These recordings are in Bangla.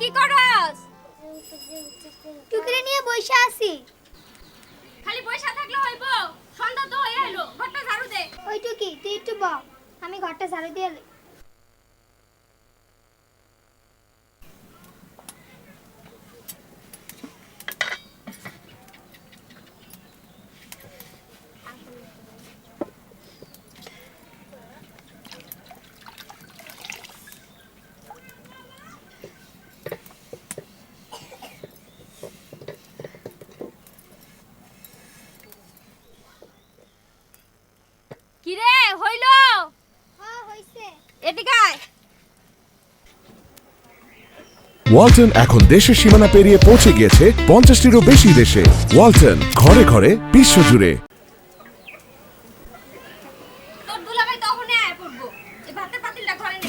কি করস? টুকরে নিয়ে বসে আছি। খালি পয়সা থাকলে হইব। সন্ধ্যা তো হয়ে এলো। ঘরটা ঝাড়ু দে। ওই টুকি তুই একটু বল। আমি ঘরটা ঝাড়ু দিয়ে কি রে হইল? হ্যাঁ ওয়ালটন এখন দেশের সীমানা পেরিয়ে পৌঁছে গিয়েছে পঞ্চাশটিরও বেশি দেশে। ওয়ালটন ঘরে ঘরে বিশ্বজুড়ে। তোর দুলাভাই তখনই আয় পড়ব। এই ভাতের পাতিলটা ঘরে নে।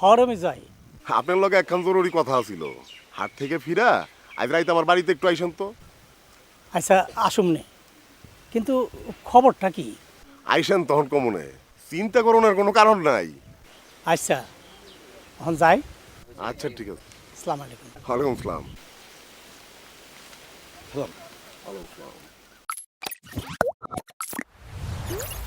হরমে যাই। আপনার লগে একখান জরুরি কথা ছিল হাট থেকে ফিরা আজ রাইতে আমার বাড়িতে একটু আইসেন তো। আচ্ছা আসুম নে। কিন্তু খবরটা কি? আইসেন তখন কমনে। চিন্তা করোনার কোনো কারণ নাই। আচ্ছা এখন যাই। আচ্ছা ঠিক আছে। আসসালামু আলাইকুম। ওয়ালাইকুম আসসালাম সালাম। ওয়ালাইকুম আসসালাম